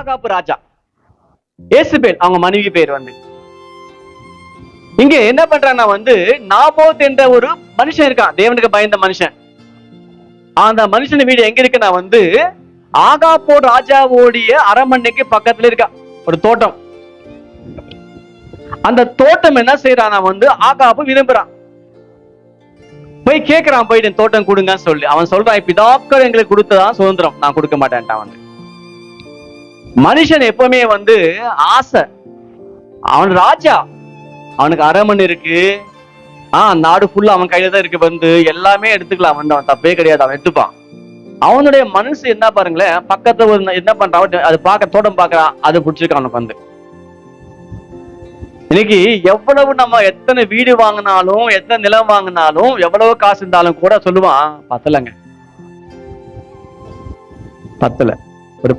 ஆகாப்பு ராஜா. ஏசுபேல் அவங்க மனைவி பேர் வந்து. இங்க என்ன பண்றாங்கன்னா வந்து நாபோத் என்ற ஒரு மனுஷன் இருக்கான். தேவனுக்கு பயந்த மனுஷன். அந்த மனுஷன் வீடு எங்க இருக்குன்னா வந்து ஆகாப்போ ராஜாவோடைய அரண்மனைக்கு பக்கத்துல இருக்கா. ஒரு தோட்டம். அந்த தோட்டம் என்ன செய்யறான் வந்து ஆகாப்பு விரும்புறான். போய் கேக்குறான் போயிட்டு தோட்டம் கொடுங்கன்னு சொல்லி. அவன் சொல்றான் பிதாக்கள் எங்களுக்கு கொடுத்ததான் சுதந்திரம். நான் கொடுக்க மாட்டேன்ட்டான் வந்து. மனுஷன் எப்பவுமே வந்து ஆசை. அவன் ராஜா. அவனுக்கு அரமன் இருக்கு. ஆஹ் நாடு ஃபுல்லா அவன் கையில தான் இருக்கு வந்து எல்லாமே எடுத்துக்கலாம். வந்து அவன் தப்பே கிடையாது அவன் எடுத்துப்பான். அவனுடைய மனசு என்ன பாருங்களேன் பக்கத்துல ஒரு என்ன பண்றான் அது பார்க்க தோட்டம் பார்க்கறான் அது பிடிச்சிருக்கான் அவனுக்கு வந்து. இன்னைக்கு எவ்வளவு நம்ம எத்தனை வீடு வாங்கினாலும் எத்தனை நிலம் வாங்கினாலும் எவ்வளவு காசு இருந்தாலும் கூட சொல்லுவான் பத்தலைங்க. பத்தல. ஒரு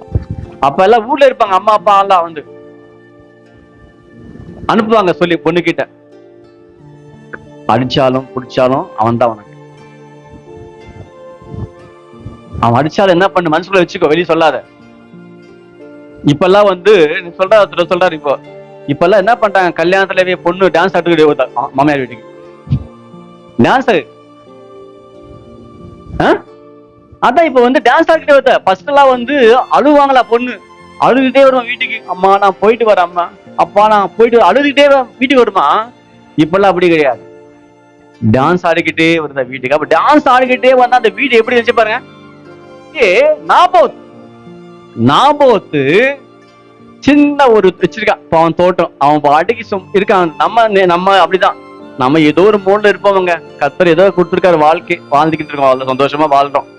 அப்ப எல்லாம் ஊர்ல இருப்பாங்க அம்மா அப்பா எல்லாம் வந்து. அனுப்புவாங்க சொல்லி பொண்ணு கிட்ட அடிச்சாலும் பிடிச்சாலும் அவன் தான் உனக்கு. அவன் அடிச்சாலும் என்ன பண்ணு? மனசுக்குள்ள வச்சுக்கோ வெளியே சொல்லாத. இப்பெல்லாம் வந்து நீ சொல்ற ஒருத்தர் சொல்றாரு இப்போ. இப்பெல்லாம் என்ன பண்றாங்க? கல்யாணத்துலவே பொண்ணு டான்ஸ் ஆட்டுக்கிட்டு மாமியார் வீட்டுக்கு. டான்ஸ் அதான் இப்ப வந்து டான்ஸ் ஆடிக்கிட்டே வருத. ஃபர்ஸ்ட் எல்லாம் வந்து அழுவாங்களா பொண்ணு? அழுதுகிட்டே வருவான் வீட்டுக்கு. அம்மா நான் போயிட்டு வரேன் அம்மா. அப்பா நான் போயிட்டு அழுதுகிட்டே வீட்டுக்கு வருமா? இப்பெல்லாம் அப்படி கிடையாது. டான்ஸ் ஆடிக்கிட்டே வருதா வீட்டுக்கு. அப்ப டான்ஸ் ஆடிக்கிட்டே வந்தா அந்த வீடு எப்படி இருந்துச்சு பாருங்க. ஏ நாபோத். நாபோத்து சின்ன ஒரு வச்சிருக்கான் அவன் தோட்டம் அவன் பாட்டுக்கு சும்- இருக்கான். நம்ம நம்ம அப்படிதான். நம்ம ஏதோ ஒரு மூலைல இருப்பவங்க கத்தர் ஏதோ கொடுத்துருக்காரு வாழ்க்கை. வாழ்ந்துக்கிட்டு இருக்கோம். அவ்வளவு சந்தோஷமா வாழ்றோம்.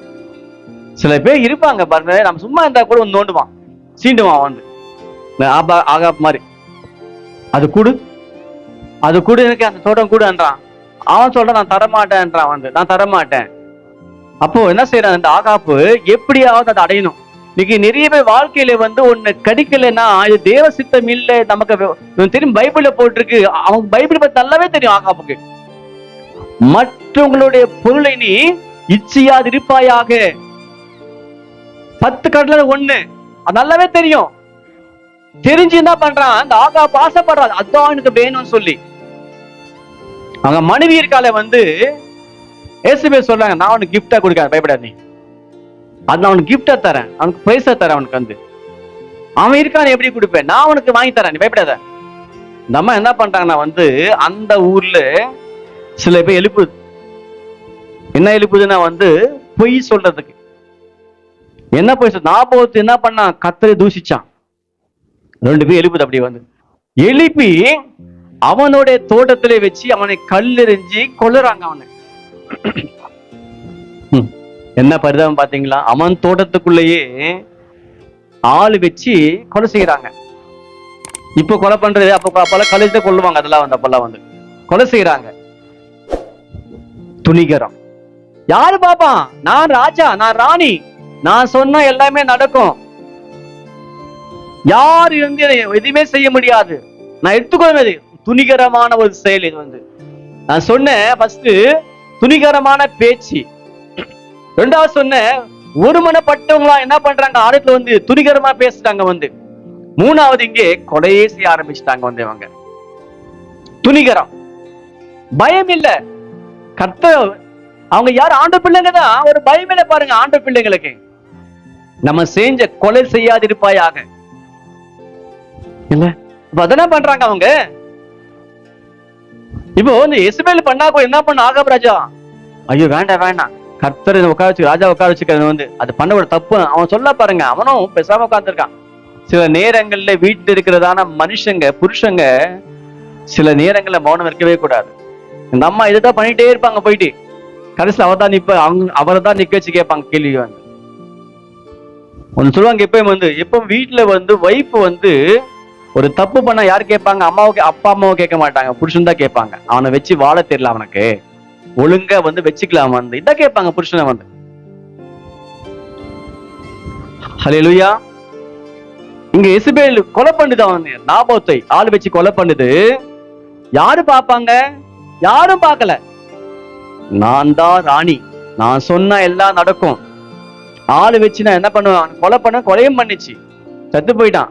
சில பேர் இருப்பாங்க பாருங்க நம்ம சும்மா இருந்தா கூட வந்து நோண்டுவான் சீண்டுவான் வந்து. இந்த ஆபா ஆகாப் மாதிரி. அது கூடு. அது கூடு எனக்கு அந்த தோட்டம் கூடுன்றான். அவன் சொல்றான் நான் தரமாட்டேன்றான் வந்து. நான் தரமாட்டேன். அப்போ என்ன செய்யறான் அந்த ஆகாப்பு எப்படியாவது அதை அடையணும். இன்னைக்கு நிறைய பேர் வாழ்க்கையில வந்து ஒன்னு கடிக்கலைன்னா இது தேவ சித்தம் இல்ல நமக்கு தெரியும் பைபிள்ல போட்டிருக்கு. அவன் பைபிள் பத்தி நல்லாவே தெரியும் ஆகாப்புக்கு. மற்றவங்களுடைய பொருளை நீ இச்சையாது இருப்பாயாக பத்து கடல ஒண்ணு. அது நல்லாவே தெரியும். தெரிஞ்சு என்ன பண்றான். அந்த ஆகா ஆசைப்படுறான் அதான் எனக்கு வேணும்னு சொல்லி. அவங்க மனைவி இருக்கால வந்து ஏசுபே சொல்றாங்க நான் அவனுக்கு கிஃப்டா கொடுக்காத பயப்படாது நீ. அது நான் அவனுக்கு கிஃப்டா தரேன். அவனுக்கு பைசா தரேன் அவனுக்கு வந்து. அவன் இருக்கான் எப்படி கொடுப்பேன்? நான் அவனுக்கு வாங்கி தரேன் நீ பயப்படாத. இந்த அம்மா என்ன பண்றாங்கன்னா வந்து அந்த ஊர்ல சில பேர் எழுப்புது. என்ன எழுப்புதுன்னா வந்து பொய் சொல்றதுக்கு. என்ன பொய் நாபோத்து என்ன பண்ணான் கத்தரை தூசிச்சான் ரெண்டு பேர் எழுப்புது அப்படி வந்து. எழுப்பி அவனுடைய தோட்டத்திலே வச்சு அவனை கல்லெறிஞ்சு கொல்லுறாங்க அவனை. என்ன பரிதாபம் பாத்தீங்களா அவன் தோட்டத்துக்குள்ளேயே ஆள் வச்சு கொலை செய்யறாங்க இப்ப கொலை பண்றது அப்ப அப்பெல்லாம் கழுத்தை கொள்ளுவாங்க அதெல்லாம் வந்து அப்பெல்லாம் வந்து. கொலை செய்யறாங்க துணிகரம். யாரு பாப்பா நான் ராஜா நான் ராணி. நான் சொன்னா எல்லாமே நடக்கும். யாரு வந்து எதுவுமே செய்ய முடியாது. நான் எடுத்துக்கொள்வது துணிகரமான ஒரு செயல் இது வந்து. நான் சொன்னேன் ஃபர்ஸ்ட் துணிகரமான பேச்சு. ரெண்டாவது சொன்னேன் ஒருமனப்பட்டவங்களா என்ன பண்றாங்க? ஆரத்துல வந்து துணிகரமா பேசுறாங்க வந்து. மூணாவது இங்கே கொலையே செய்ய ஆரம்பிச்சிட்டாங்க வந்து இவங்க. துணிகரம். பயம் இல்ல. கத்த அவங்க யார்? ஆண்டு பிள்ளைங்க தான். ஒரு பயம் இல்லை பாருங்க ஆண்டு பிள்ளைங்களுக்கு. நம்ம செஞ்ச கொலை செய்யாதிருப்பாயாக. இல்ல? இப்ப பண்றாங்க அவங்க? இப்போ வந்து எசுபேல் பண்ணா என்ன பண்ண ஆகாப் ராஜா? ஐயோ வேண்டாம் வேண்டாம். கர்த்தர் உட்கார வச்சு ராஜா உட்கார வச்சுக்கிறது வந்து அது பண்ண ஒரு தப்பு. அவன் சொல்ல பாருங்க அவனும் பேசாம உட்காந்துருக்கான் சில நேரங்கள்ல வீட்டுல இருக்கிறதான மனுஷங்க புருஷங்க சில நேரங்கள்ல மௌனம் இருக்கவே கூடாது. இந்த அம்மா இதுதான் பண்ணிட்டே இருப்பாங்க போயிட்டு. கடைசியில் அவர் தான் நிப்ப அவங்க அவரை தான் நிக்க வச்சு கேட்பாங்க கேள்வி வந்து ஒன்று சொல்லுவாங்க எப்பயும் வந்து எப்பவும் வீட்டுல வந்து ஒய்ஃப் வந்து ஒரு தப்பு பண்ணா யார் கேட்பாங்க? அம்மாவுக்கு அப்பா அம்மாவை கேட்க மாட்டாங்க. புருஷன் தான் கேட்பாங்க. அவனை வச்சு வாழ தெரியல அவனுக்கு. ஒழுங்கா வந்து வச்சுக்கலாம் வந்து. இதான் கேட்பாங்க புருஷனை வந்து. ஹalleluya இங்க எசுபேல் கொலை பண்ணுது அவன். நாபோத்தை ஆள் வச்சு கொலை பண்ணுது. யாரு பாப்பாங்க யாரும் பார்க்கல. நான் தான் ராணி. நான் சொன்னா எல்லாம் நடக்கும். ஆளு வச்சு நான் என்ன பண்ணுவேன்? கொலை பண்ண கொலையும் பண்ணிச்சு. செத்து போயிட்டான்.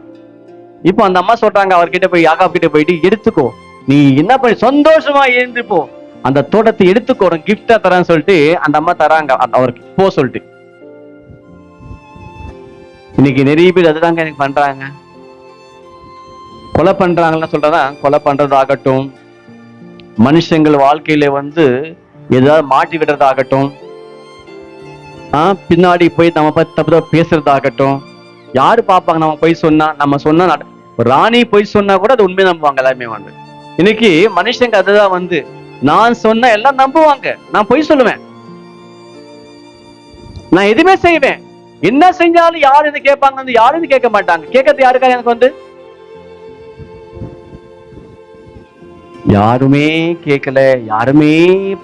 இப்போ அந்த அம்மா சொல்றாங்க அவர்கிட்ட போய் யாகாப் கிட்ட போயிட்டு எடுத்துக்கோ. நீ என்ன பண்ணி சந்தோஷமா எழுந்து போ. அந்த தோட்டத்தை எடுத்துக்கோ ஒரு கிஃப்டா தரேன்னு சொல்லிட்டு அந்த அம்மா தராங்க. அவருக்கு போ சொல்லிட்டு. இன்னைக்கு நிறைய பேர் அதுதாங்க எனக்கு பண்றாங்க. கொலை பண்றாங்கன்னு சொல்றதா? கொலை பண்றதாகட்டும். மனுஷங்கள் வாழ்க்கையில வந்து ஏதாவது மாட்டி விடுறதாகட்டும். பின்னாடி போய் நம்ம பத்தி தப்பு தப்பு பேசுறதாகட்டும். யாரு பார்ப்பாங்க? நம்ம போய் சொன்னா நம்ம சொன்னா ராணி போய் சொன்னா கூட அது உண்மை நம்புவாங்க எல்லாமே வந்து. இன்னைக்கு மனுஷங்க அதுதான் வந்து நான் சொன்ன எல்லாம் நம்புவாங்க. நான் பொய் சொல்லுவேன். நான் எதுவுமே செய்வேன். என்ன செஞ்சாலும் யார் இது கேட்பாங்க யாரு யாரும் இது கேட்க மாட்டாங்க. கேட்கறது யாருக்கா எனக்கு வந்து? யாருமே கேட்கல யாருமே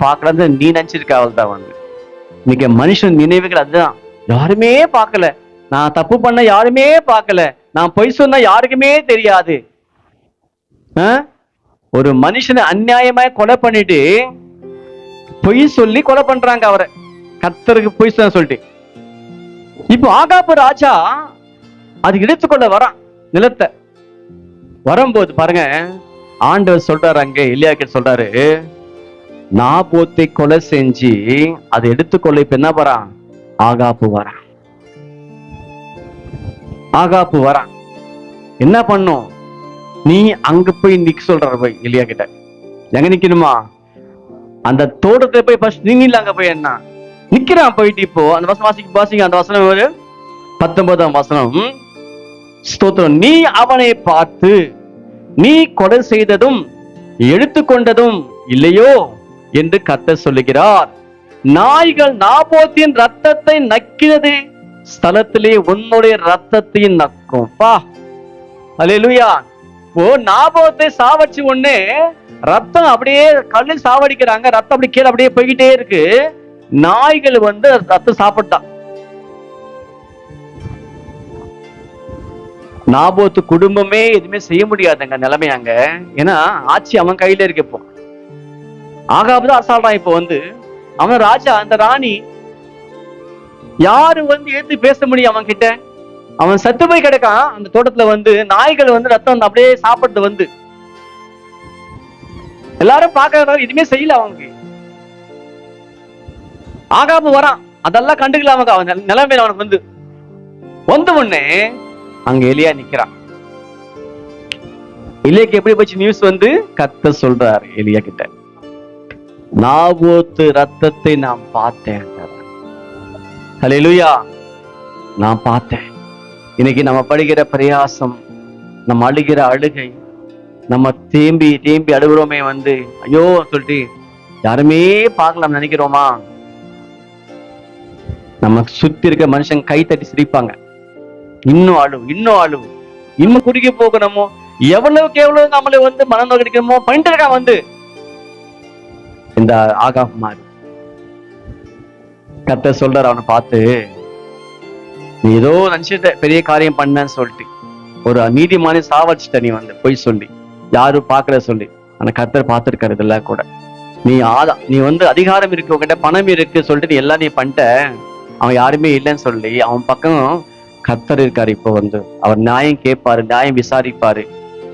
பார்க்கலன்னு நீ நினைச்சிருக்க அவள் தான் வந்து. இன்னைக்கு மனுஷன் நினைவுகள் அதுதான். யாருமே பார்க்கல. நான் தப்பு பண்ண யாருமே பார்க்கல. நான் பொய் சொன்ன யாருக்குமே தெரியாது. ஆ? ஒரு மனுஷனை அநியாயமாய் கொலை பண்ணிட்டு பொய் சொல்லி கொலை பண்றாங்க அவரை. கத்தருக்கு பொய் சொன்ன சொல்லிட்டு. இப்போ ஆகாப்பு ராஜா அது எடுத்துக்கொள்ள வரான் நிலத்தை. வரும்போது பாருங்க ஆண்டவர் சொல்றாரு இல்லையா எலியாக்கிட்ட சொல்றாரு நாபோத்தை கொலை செஞ்சு அதை எடுத்துக்கொள்ள இப்ப என்ன வரான்? ஆகாப்பு வரான். ஆகாப்பு வரான். என்ன பண்ணும்? நீ அங்க போய் நிக்க சொல்ற போய் இல்லையா கிட்ட? எங்க நிக்கணுமா? அந்த தோட்டத்தை போய் ஃபர்ஸ்ட் நீங்க அங்க போய் என்ன? நிக்கிறான் போயிட்டு இப்போ. அந்த வசனம் வாசிக்க வாசிங்க அந்த வசனம் ஒரு பத்தொன்பதாம் வசனம். ஸ்தோத்திரம். நீ அவனை பார்த்து நீ கொலை செய்ததும் எடுத்துக்கொண்டதும் இல்லையோ? என்று கத்த சொல்லுகிறார். நாய்கள் நாபோத்தின் ரத்தத்தை நக்கினது ஸ்தலத்திலே உன்னுடைய ரத்தத்தையும் நக்கும். பா அலையலுயா ஓ நாபோத்தை சாவச்சு ஒண்ணு ரத்தம் அப்படியே கல்லு சாவடிக்கிறாங்க. ரத்தம் அப்படி கீழே அப்படியே போய்கிட்டே இருக்கு. நாய்கள் வந்து ரத்தம் சாப்பிட்டான் நாபோத்து குடும்பமே எதுவுமே செய்ய முடியாதுங்க நிலைமை அங்க. ஏன்னா ஆட்சி அவன் கையில இருக்கு இப்போ. ஆகாபு தான் அசால்றான் இப்போ வந்து அவன் ராஜா அந்த ராணி யாரு வந்து ஏத்து பேச முடியும் அவன் கிட்ட அவன் சத்து போய் கிடக்கான் அந்த தோட்டத்துல வந்து நாய்கள் வந்து ரத்தம் வந்து அப்படியே சாப்பிடுறது வந்து. எல்லாரும் பாக்குறாங்க எதுவுமே செய்யல அவனுக்கு. ஆகாபு வரான். அதெல்லாம் கண்டுக்கல அவங்க அவன் நிலைமையில அவனுக்கு வந்து வந்த உடனே அங்க எலியா நிக்கிறான். எலியாக்கு எப்படி போச்சு நியூஸ் வந்து? கத்த சொல்றாரு எலியா கிட்ட நாபோத்து ரத்தத்தை நான் பார்த்தேன் ஹலெலுயா நான் பார்த்தேன். இன்னைக்கு நம்ம படுகிற பிரயாசம் நம்ம அழுகிற அழுகை நம்ம தேம்பி தேம்பி அழுகுறோமே வந்து ஐயோ சொல்லிட்டு யாருமே பார்க்கலாம் நினைக்கிறோமா? நம்ம சுத்தி இருக்க மனுஷன் கை தட்டி சிரிப்பாங்க. இன்னும் அழு இன்னும் அழு இன்னும் குறுகி போகணுமோ? எவ்வளவுக்கு எவ்வளவு நம்மளை வந்து மனம் நோக்கடிக்கணுமோ? பண்ணிட்டு இருக்கான் வந்து. இந்த ஆகாப் மாதிரி கத்த சொல்றாரு அவனை பார்த்து நீ ஏதோ நினைச்சிட்ட பெரிய காரியம் பண்ணன்னு சொல்லிட்டு ஒரு நீதிமானே சாவடிச்சிட்ட நீ வந்து பொய் சொல்லி. யாரும் பார்க்கல சொல்லி. ஆனா கத்தர் பார்த்துருக்காரு இதெல்லாம் கூட. நீ ஆதா நீ வந்து அதிகாரம் இருக்கு உங்ககிட்ட பணம் இருக்கு சொல்லிட்டு நீ எல்லாம் நீ பண்ணிட்ட. அவன் யாருமே இல்லைன்னு சொல்லி அவன் பக்கம் கத்தர் இருக்காரு இப்போ வந்து. அவர் நியாயம் கேட்பாரு நியாயம் விசாரிப்பாரு.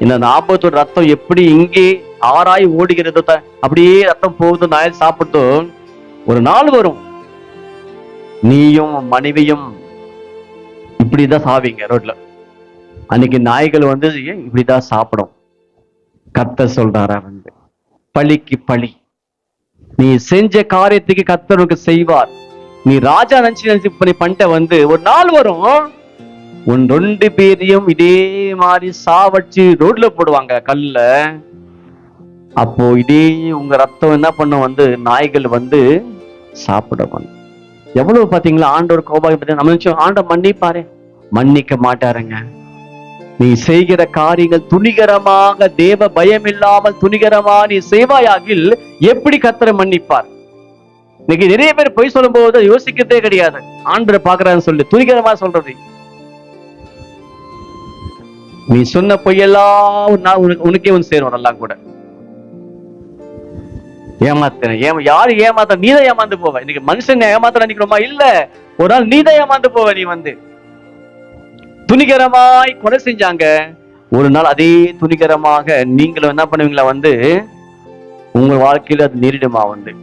இந்த நாற்பத்தோட ரத்தம் எப்படி இங்கே ஆராய் ஓடுகிறது அப்படியே ரத்தம் போகுது நாய் சாப்பிட்டோ ஒரு நாள் வரும். நீயும் மனைவியும் இப்படிதான் சாவீங்க ரோட்ல. அன்னைக்கு நாய்கள் வந்து இப்படிதான் சாப்பிடும். கத்த சொல்றாரா வந்து பழிக்கு பழி. நீ செஞ்ச காரியத்துக்கு கத்தனுக்கு உனக்கு செய்வார். நீ ராஜா நினைச்சு நினைச்சு இப்ப நீ பண்ணிட்ட வந்து ஒரு நாள் வரும் உன் ரெண்டு பேரையும் இதே மாதிரி சாவடிச்சு ரோட்ல போடுவாங்க கல்ல. அப்போ இதே உங்க ரத்தம் என்ன பண்ணும் வந்து நாய்கள் வந்து சாப்பிட வந்து எவ்வளவு பாத்தீங்களா? ஆண்டவர் கோபாய் பத்தி நம்ம நினைச்சோம். மன்னிப்பாரு. மன்னிக்க மாட்டாருங்க. நீ செய்கிற காரியங்கள் துணிகரமாக தேவ பயம் இல்லாமல் துணிகரமா நீ செய்வாயாகில் எப்படி கத்தரை மன்னிப்பார்? இன்னைக்கு நிறைய பேர் பொய் சொல்லும் போது யோசிக்கிறதே கிடையாது. ஆண்டரை பாக்குறான்னு சொல்லி துணிகரமா சொல்றது. நீ சொன்ன பொய்யெல்லாம் உனக்கு உனக்கே வந்து சேரும் எல்லாம் கூட. ஏமாத்த ஏமா யாரு ஏமாத்த நீ ஏமாந்து போவ. இன்னைக்கு மனுஷன் ஏமாத்த நினைக்கிறோமா? இல்ல. ஒரு நாள் நீ தான் ஏமாந்து போவ நீ வந்து. துணிகரமாய் கொலை செஞ்சாங்க. ஒரு நாள் அதே துணிகரமாக நீங்களும் என்ன பண்ணுவீங்களா வந்து? உங்க வாழ்க்கையில அது நேரிடுமா வந்து?